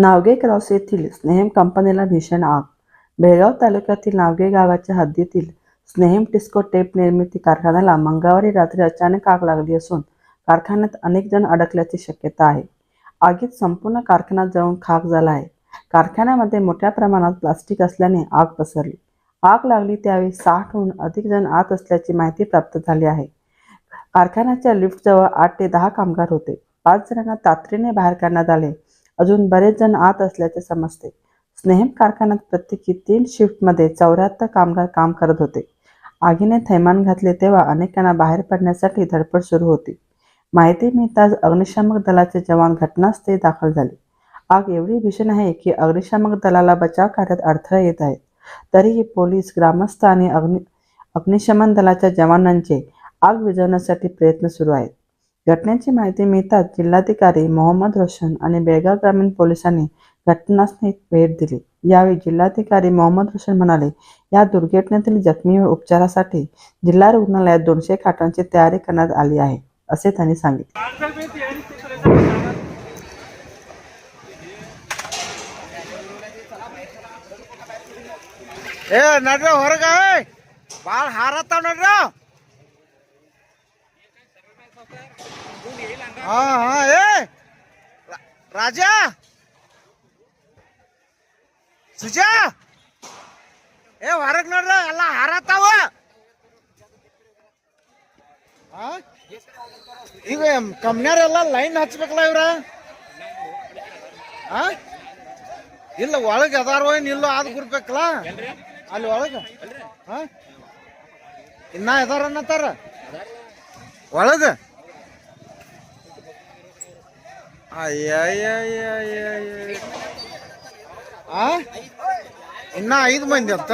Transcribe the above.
Navage cross येथील स्नेहम कंपनीला भीषण आग. बेळगाव तालुक्यातील नावगे गावाच्या हद्दीतील स्नेहम टिस्को टेप निर्मिती कारखान्याला मंगळवारी रात्री अचानक आग लागली असून कारखान्यात अनेक जण अडकल्याची शक्यता आहे. आगीत संपूर्ण कारखाना जळून खाक झाला आहे. कारखान्यामध्ये मोठ्या प्रमाणात प्लास्टिक असल्याने आग पसरली. आग लागली त्यावेळी साठहून अधिक जण आत असल्याची माहिती प्राप्त झाली आहे. कारखान्याच्या लिफ्टजवळ आठ ते दहा कामगार होते. पाच जणांना तातडीने बाहेर काढण्यात आले. अजून बरेच जण आत असल्याचे समजते. स्नेहम कारखान्यात प्रत्येकी तीन शिफ्टमध्ये चौऱ्याहत्तर कामगार काम करत होते. आगीने थैमान घातले तेव्हा अनेकांना बाहेर पडण्यासाठी धडपड सुरू होती. माहिती मिळताच अग्निशामक दलाचे जवान घटनास्थळी दाखल झाले. आग एवढी भीषण आहे की अग्निशामक दलाला बचाव कार्यात अडथळा येत आहेत. तरीही पोलीस ग्रामस्थ आणि अग्नि अग्निशमन दलाच्या जवानांचे आग विझवण्यासाठी प्रयत्न सुरू आहेत. घटनेची माहिती मिळताच जिल्हाधिकारी मोहम्मद रोशन आणि बेळगाव ग्रामीण पोलिसांनी घटनास्थळी भेट दिली. यावेळी जिल्हाधिकारी मोहम्मद रोशन म्हणाले या दुर्घटनेतील जखमीवर उपचारासाठी जिल्हा रुग्णालयात दोनशे खाटांची तयारी करण्यात आली आहे असे त्यांनी सांगितले. ए नडरा हो रे बाळ हारात नडरा. ಹಾ ಏ! ರಾಜಾ! ಸುಜಾ! ಏ, ಹೊರಗ್ ನೋಡ್ರ, ಎಲ್ಲ ಹಾರತಾವ? ಈಗ ಕಂಪ್ನ್ಯಾರೆಲ್ಲ ಲೈನ್ ಹಚ್ಬೇಕಲ್ಲ ಇವ್ರ? ಆ? ಇಲ್ಲ, ಒಳಗೆ ಅದಾರೋ ನಿಲ್ಲೋ ಇಲ್ಲೋ ಆದ್ ಗುರ್ಬೇಕಲ್ಲ? ಅಲ್ಲಿ ಒಳಗೆ? ಹಾ ಇನ್ನ ಎದಾರ ಅನ್ನತ್ತಾರ ಒಳಗ? ಆ ಇನ್ನ ಐದು ಮಂದಿ ಅಂತ